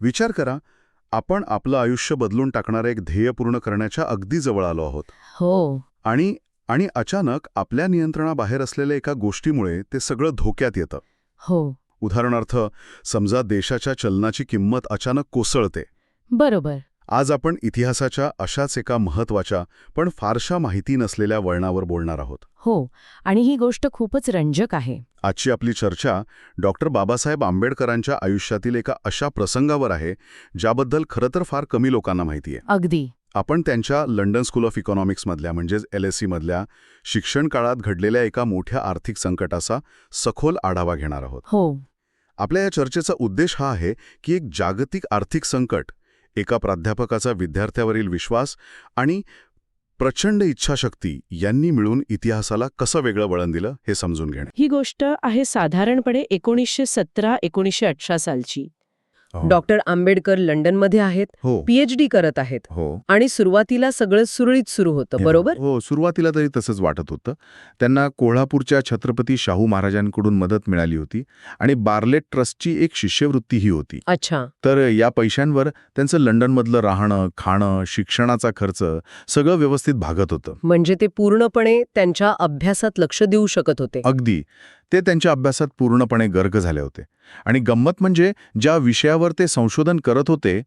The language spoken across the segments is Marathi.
विचार करा आपण आपलं आयुष्य बदलून टाकणारं एक ध्येय पूर्ण करण्याच्या अगदी जवळ आलो आहोत. हो. आणि आणि अचानक आपल्या नियंत्रणाबाहेर असलेल्या एका गोष्टीमुळे ते सगळं धोक्यात येतं. हो. उदाहरणार्थ समजा देशाच्या चलनाची किंमत अचानक कोसळते. बरोबर. आज आपण इतिहासाच्या अशाच एका महत्त्वाच्या पण फारशा माहिती नसलेल्या वळणावर बोलणार आहोत. हो आणि ही गोष्ट खूपच रंजक आहे. आजची आपली चर्चा डॉक्टर बाबासाहेब आंबेडकरांच्या आयुष्यातील एका अशा प्रसंगावर आहे ज्याबद्दल खरं तर फार कमी लोकांना माहिती आहे. अगदी. आपण त्यांच्या लंडन स्कूल ऑफ इकॉनॉमिक्समधल्या म्हणजेच एल एस सीमधल्या शिक्षण काळात घडलेल्या एका मोठ्या आर्थिक संकटाचा सखोल आढावा घेणार आहोत. हो. आपल्या या चर्चेचा उद्देश हा आहे की एक जागतिक आर्थिक संकट एका प्राध्यापकाचा विद्यार्थ्यावरील विश्वास आणि प्रचंड इच्छाशक्ती यांनी मिळून इतिहासाला कसं वेगळं वळण दिलं हे समजून घेणे. ही गोष्ट आहे साधारणपणे एकोणीसशे सतरा एकोणीसशे अठरा सालची. डॉक्टर आंबेडकर लंडनमध्ये आहेत हो. पीएचडी करत आहेत हो. आणि सुरुवातीला सगळं सुरळीत सुरू होतं बरोबर? हो सुरुवातीला तरी तसंच वाटत होतं. त्यांना कोल्हापूरच्या छत्रपती शाहू महाराजांकडून मदत मिळाली होती आणि बार्लेट ट्रस्टची एक शिष्यवृत्तीही होती. अच्छा. तर या पैशांवर त्यांचं लंडनमधलं राहणं खाणं शिक्षणाचा खर्च सगळं व्यवस्थित भागत होतं. म्हणजे ते पूर्णपणे त्यांच्या अभ्यासात लक्ष देऊ शकत होते. अगदी. ते त्यांच्या अभ्यासात पूर्णपणे गर्ग झाले होते. आणि गंमत म्हणजे ज्या विषयावर ते संशोधन करत होते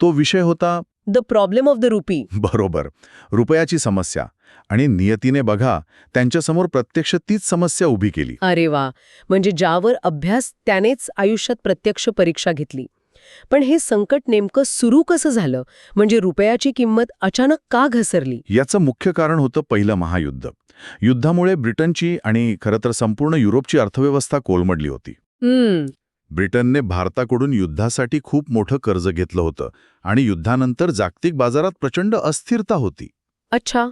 तो विषय होता the problem of the rupee बरोबर रुपयाची समस्या. आणि नियतीने बघा त्यांच्यासमोर प्रत्यक्ष तीच समस्या उभी केली. अरे वा! म्हणजे ज्यावर अभ्यास त्यानेच आयुष्यात प्रत्यक्ष परीक्षा घेतली. पण हे संकट नेमकं सुरू कसं झालं? म्हणजे रुपयाची किंमत अचानक का घसरली? याचं मुख्य कारण होतं पहिलं महायुद्ध. युद्धामुळे ब्रिटनची आणि खरं तर संपूर्ण युरोपची अर्थव्यवस्था कोलमडली होती. ब्रिटनने भारताकडून युद्धासाठी खूप मोठं कर्ज घेतलं होतं आणि युद्धानंतर जागतिक बाजारात प्रचंड अस्थिरता होती. अच्छा.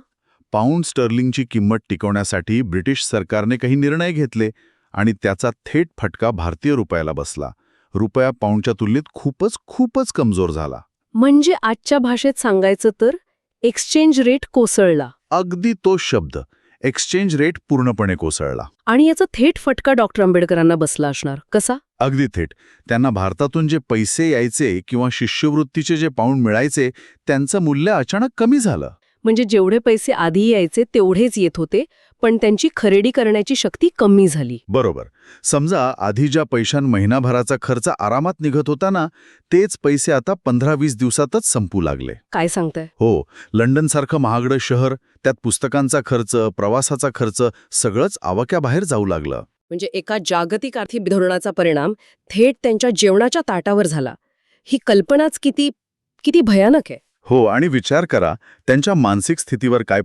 पाऊंड स्टर्लिंगची किंमत टिकवण्यासाठी ब्रिटिश सरकारने काही निर्णय घेतले आणि त्याचा थेट फटका भारतीय रुपयाला बसला. रुपया पाऊंडच्या तुलनेत खूपच खूपच कमजोर झाला. म्हणजे आजच्या भाषेत सांगायचं तर एक्सचेंज रेट कोसळला. अगदी तो शब्द. एक्सचेंज रेट पूर्णपणे कोसळला. आणि याचा थेट फटका डॉक्टर आंबेडकरांना बसला असणार. कसा? अगदी थेट. त्यांना भारतातून जे पैसे यायचे किंवा शिष्यवृत्तीचे जे पाऊंड मिळायचे त्यांचं मूल्य अचानक कमी झालं. म्हणजे जेवढे पैसे आधी यायचे तेवढेच येत होते पण त्यांची खरेदी करण्याची शक्ती कमी झाली. बरोबर. समजा आधी ज्या पैशां महिनाभराचा खर्च आरामात निघत होता ना तेच पैसे आता पंधरा वीस दिवसातच संपू लागले. काय सांगताय? हो लंडनसारखं महागडं शहर त्यात पुस्तकांचा खर्च प्रवासाचा खर्च सगळंच आवाक्याबाहेर जाऊ लागलं. म्हणजे एका जागतिक आर्थिक धोरणाचा परिणाम थेट त्यांच्या जेवणाच्या ताटावर झाला. ही कल्पनाच किती किती भयानक आहे. हो आणि विचार करा त्यांच्या मानसिक स्थितीवर काय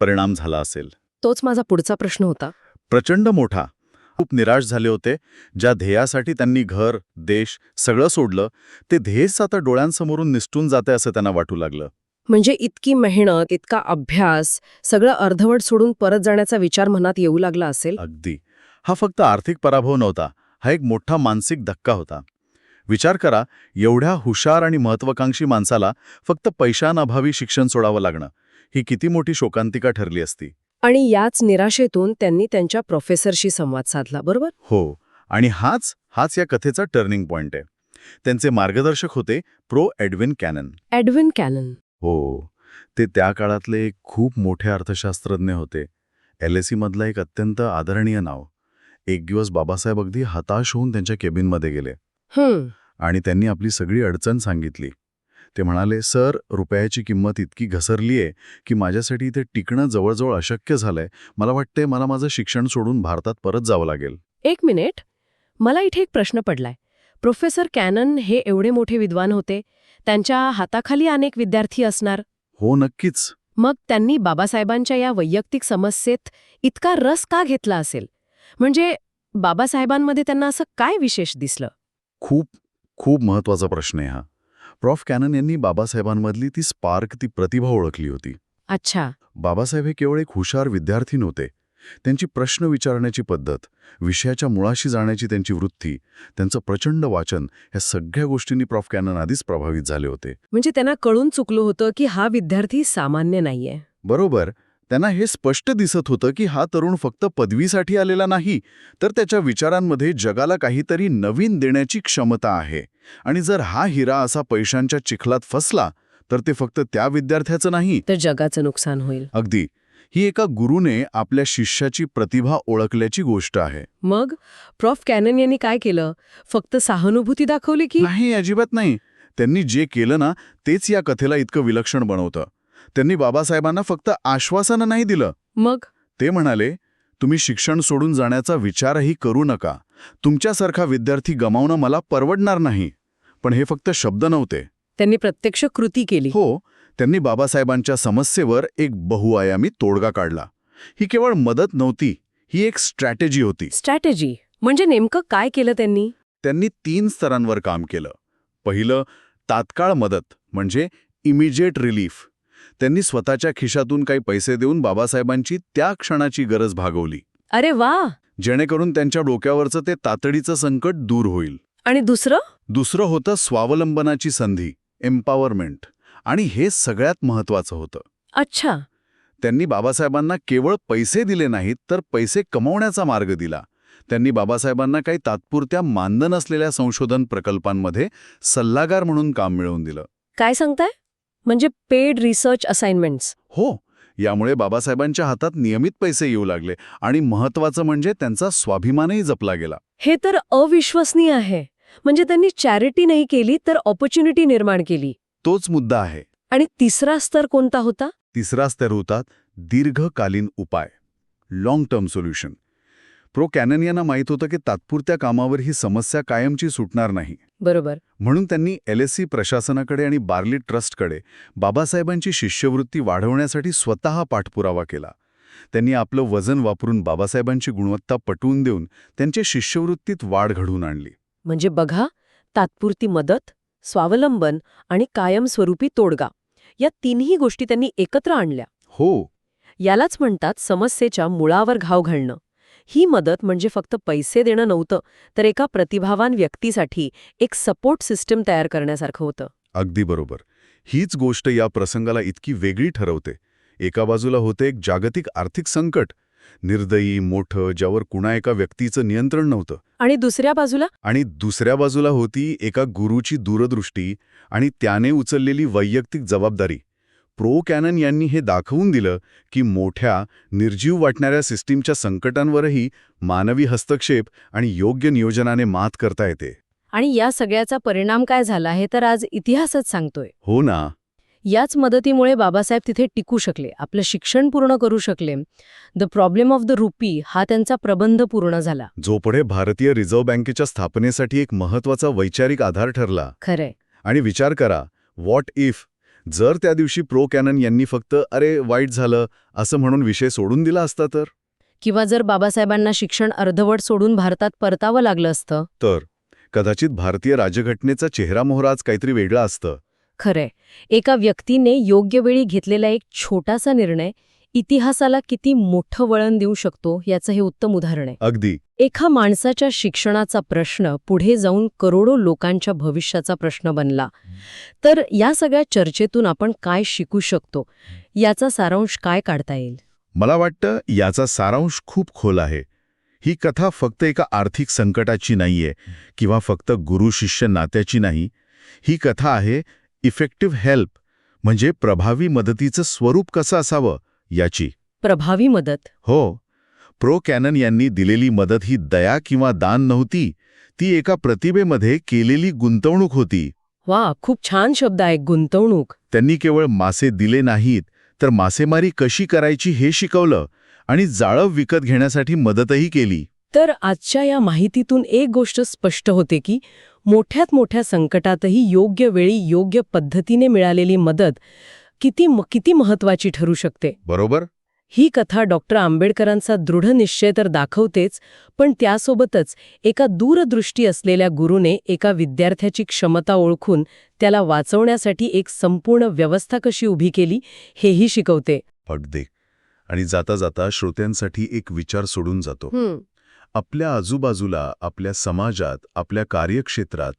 परिणाम झाला असेल. तोच माझा पुढचा प्रश्न होता. प्रचंड मोठा. खूप निराश झाले होते. ज्या ध्येयासाठी त्यांनी घर देश सगळं सोडलं ते ध्येयच आता डोळ्यांसमोरून निसटून जाते असं त्यांना वाटू लागलं. म्हणजे इतकी मेहनत इतका अभ्यास सगळं अर्धवट सोडून परत जाण्याचा विचार मनात येऊ लागला असेल? अगदी. हा फक्त आर्थिक पराभव नव्हता हा एक मोठा मानसिक धक्का होता. विचार करा एवढ्या हुशार आणि महत्वाकांक्षी माणसाला फक्त पैशांअभावी शिक्षण सोडावं लागणं. ही किती मोठी शोकांतिका ठरली असती. आणि याच निराशेतून त्यांनी त्यांच्या प्रोफेसरशी संवाद साधला बरोबर? हो आणि हाच हाच या कथेचा टर्निंग पॉइंट आहे. त्यांचे मार्गदर्शक होते pro Edwin Cannan. Edwin Cannan. हो ते त्या काळातले एक खूप मोठे अर्थशास्त्रज्ञ होते. एल एस मधलं एक अत्यंत आदरणीय नाव. एक दिवस बाबासाहेब अगदी हताश होऊन त्यांच्या केबिनमध्ये गेले. हम्म आणि त्यांनी आपली सगळी अडचण सांगितली. ते म्हणाले सर रुपयाची किंमत इतकी घसरली आहे की माझ्यासाठी इथे टिकणं जवळजवळ अशक्य झालंय. मला वाटते मला माझं शिक्षण सोडून भारतात परत जावं लागेल. एक मिनिट. मला इथे एक प्रश्न पडलाय. प्रोफेसर कॅनन हे एवढे मोठे विद्वान होते? त्यांच्या हाताखाली अनेक विद्यार्थी असणार? हो नक्कीच. मग त्यांनी बाबासाहेबांच्या या वैयक्तिक समस्येत इतका रस का घेतला असेल? म्हणजे बाबासाहेबांमध्ये त्यांना असं काय विशेष दिसलं? खूप खूप महत्त्वाचा प्रश्न आहे हा. प्रॉफ कॅनन यांनी बाबासाहेबांमधली ती स्पार्क ती प्रतिभा ओळखली होती. अच्छा. बाबासाहेब हे केवळ एक हुशार विद्यार्थी नव्हते. त्यांची प्रश्न विचारण्याची पद्धत विषयाच्या मुळाशी जाण्याची त्यांची वृत्ती त्यांचं प्रचंड वाचन ह्या सगळ्या गोष्टींनी प्रॉफ कॅनन आधीच प्रभावित झाले होते. म्हणजे त्यांना कळून चुकलं होतं की हा विद्यार्थी सामान्य नाहीये. बरोबर. त्यांना हे स्पष्ट दिसत होतं की हा तरुण फक्त पदवीसाठी आलेला नाही तर त्याच्या विचारांमध्ये जगाला काहीतरी नवीन देण्याची क्षमता आहे. आणि जर हा हिरा असा पैशांच्या चिखलात फसला तर ते फक्त त्या विद्यार्थ्याचं नाही. तर जगाचं नुकसान होईल. अगदी. ही एका गुरुने आपल्या शिष्याची प्रतिभा ओळखल्याची गोष्ट आहे. मग? प्रॉफ कॅनन यांनी काय केलं? फक्त सहानुभूती दाखवली की? नाही अजिबात नाही. त्यांनी जे केलं ना तेच या कथेला इतकं विलक्षण बनवतं. त्यांनी बाबासाहेबांना फक्त आश्वासनं नाही दिलं. मग? ते म्हणाले तुम्ही शिक्षण सोडून जाण्याचा विचारही करू नका. तुमच्यासारखा विद्यार्थी गमावणं मला परवडणार नाही. पण हे फक्त शब्द नव्हते. त्यांनी प्रत्यक्ष कृती केली. हो त्यांनी बाबासाहेबांच्या समस्येवर एक बहुआयामी तोडगा काढला. ही केवळ मदत नव्हती ही एक स्ट्रॅटेजी होती. स्ट्रॅटेजी? म्हणजे नेमकं काय केलं त्यांनी? त्यांनी तीन स्तरांवर काम केलं. पहिलं तात्काळ मदत म्हणजे इमिजिएट रिलीफ त्यांनी स्वतःच्या खिशातून काही पैसे देऊन बाबासाहेबांची त्या क्षणाची गरज भागवली. अरे वा! जेणेकरून त्यांच्या डोक्यावरचं ते तातडीचं संकट दूर होईल. आणि दुसरं? दुसरं होतं स्वावलंबनाची संधी एम्पॉवरमेंट आणि हे सगळ्यात महत्वाचं होतं. अच्छा. त्यांनी बाबासाहेबांना केवळ पैसे दिले नाहीत तर पैसे कमवण्याचा मार्ग दिला. त्यांनी बाबासाहेबांना काही तात्पुरत्या मान्य नसलेल्या संशोधन प्रकल्पांमध्ये सल्लागार म्हणून काम मिळवून दिलं. काय सांगताय? म्हणजे पेड रिसर्च असाइनमेंट्स हो यामुळे बाबासाहेबांच्या हातात नियमित पैसे येऊ लागले आणि महत्वाचं म्हणजे त्यांचा स्वाभिमानही जपला गेला. हे तर अविश्वसनीय आहे. म्हणजे त्यांनी चॅरिटी नाही केली तर ऑपॉर्च्युनिटी निर्माण केली. तोच मुद्दा आहे. आणि तिसरा स्तर कोणता होता? तिसरा स्तर होतात दीर्घकालीन उपाय. Long term solution pro Cannan यांना माहीत होतं की तात्पुरत्या कामावर ही समस्या कायमची सुटणार नाही. बरोबर. म्हणून त्यांनी एल एस सी प्रशासनाकडे आणि बार्ली ट्रस्टकडे बाबासाहेबांची शिष्यवृत्ती वाढवण्यासाठी स्वतः पाठपुरावा केला. त्यांनी आपलं वजन वापरून बाबासाहेबांची गुणवत्ता पटवून देऊन त्यांच्या शिष्यवृत्तीत वाढ घडवून आणली. म्हणजे बघा तात्पुरती मदत स्वावलंबन आणि कायमस्वरूपी तोडगा या तिन्ही गोष्टी त्यांनी एकत्र आणल्या. हो. यालाच म्हणतात समस्येच्या मुळावर घाव घालणं. ही मदत म्हणजे फक्त पैसे देणं नव्हतं तर एका प्रतिभावान व्यक्तीसाठी एक सपोर्ट सिस्टम तयार करण्यासारखं होतं. अगदी बरोबर. हीच गोष्ट या प्रसंगाला इतकी वेगळी ठरवते. एका बाजूला होते एक जागतिक आर्थिक संकट. निर्दयी मोठं ज्यावर कुणा एका व्यक्तीचं नियंत्रण नव्हतं. आणि दुसऱ्या बाजूला? आणि दुसऱ्या बाजूला होती एका गुरुची दूरदृष्टी आणि त्याने उचललेली वैयक्तिक जबाबदारी. प्रो कॅनन यांनी हे दाखवून दिलं की मोठ्या निर्जीव वाटणाऱ्या सिस्टीमच्या संकटांवरही मानवी हस्तक्षेप आणि योग्य नियोजनाने मात करता येते. आणि या सगळ्याचा परिणाम काय झाला हे तर आज इतिहासच सांगतोय. हो ना. याच मदतीमुळे बाबासाहेब तिथे टिकू शकले आपलं शिक्षण पूर्ण करू शकले. The problem of the rupee हा त्यांचा प्रबंध पूर्ण झाला. जो पुढे भारतीय रिझर्व्ह बँकेच्या स्थापनेसाठी एक महत्त्वाचा वैचारिक आधार ठरला. खरंय. आणि विचार करा व्हॉट इफ जर त्या दिवशी प्रो कॅनन यांनी फक्त अरे वाईट झालं असं म्हणून विषय सोडून दिला असता तर? किंवा जर बाबासाहेबांना शिक्षण अर्धवट सोडून भारतात परतावं लागलं असतं? तर? कदाचित भारतीय राजघटनेचा चेहरा मोहराज काहीतरी वेगळा असतं. खरंय. एका व्यक्तीने योग्य वेळी घेतलेला एक छोटासा निर्णय इतिहासाला किती मोठं वळण देऊ शकतो याचं हे उत्तम उदाहरण आहे. अगदी. एका माणसाच्या शिक्षणाचा प्रश्न पुढे जाऊन करोडो लोकांच्या भविष्याचा प्रश्न बनला. तर या सगळ्या चर्चेतून आपण काय शिकू शकतो? याचा सारांश काय काढता येईल? मला वाटतं याचा सारांश खूप खोल आहे. ही कथा फक्त एका आर्थिक संकटाची नाहीये किंवा फक्त गुरु-शिष्य नात्याची नाही. ही कथा आहे इफेक्टिव्ह हेल्प म्हणजे प्रभावी मदतीचं स्वरूप कसं असावं? याची. प्रभावी मदत. हो. प्रो कॅनन यांनी दिलेली मदत ही दया किंवा दान नव्हती ती एका प्रतिभेमध्ये केलेली गुंतवणूक होती. वा खूप छान शब्द आहे गुंतवणूक. त्यांनी केवळ मासे दिले नाहीत तर मासेमारी कशी करायची हे शिकवलं आणि जाळं विकत घेण्यासाठी मदतही केली. तर आजच्या या माहितीतून एक गोष्ट स्पष्ट होते की मोठ्यात मोठ्या संकटातही योग्य वेळी योग्य पद्धतीने मिळालेली मदत किती किती महत्वाची ठरू शकते? बरोबर. ही कथा डॉक्टर आंबेडकरांचा दृढ निश्चय तर दाखवतेच पण त्यासोबतच एका दूरदृष्टी असलेल्या गुरुने एका विद्यार्थ्याची क्षमता ओळखून त्याला वाचवण्यासाठी एक संपूर्ण व्यवस्था कशी उभी केली हेही शिकवते. अगदी आणि जाता जाता श्रोत्यांसाठी एक विचार सोडून जातो. आपल्या आजूबाजूला आपल्या समाजात आपल्या कार्यक्षेत्रात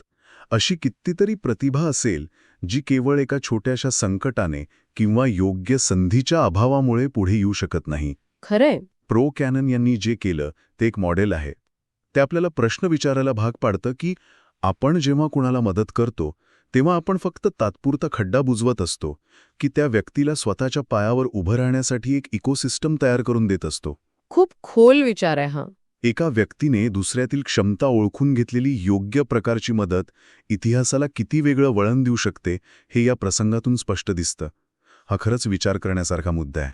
अशी कितीतरी प्रतिभा असेल जी केवळ एका छोट्याशा संकटाने किंवा योग्य संधीच्या अभावामुळे पुढे येऊ शकत नाही. खरंय. प्रो कॅनन यांनी जे केलं ते एक मॉडेल आहे. ते आपल्याला प्रश्न विचारायला भाग पाडतं की आपण जेव्हा कुणाला मदत करतो तेव्हा आपण फक्त तात्पुरता खड्डा बुजवत असतो की त्या व्यक्तीला स्वतःच्या पायावर उभं राहण्यासाठी एक इकोसिस्टम तयार करून देत असतो. खूप खोल विचार आहे हा. एका व्यक्तीने दुसऱ्यातील क्षमता ओळखून घेतलेली योग्य प्रकारची मदत इतिहासाला किती वेगळं वळण देऊ शकते हे या प्रसंगातून स्पष्ट दिसतं. हा खरंच विचार करण्यासारखा मुद्दा आहे.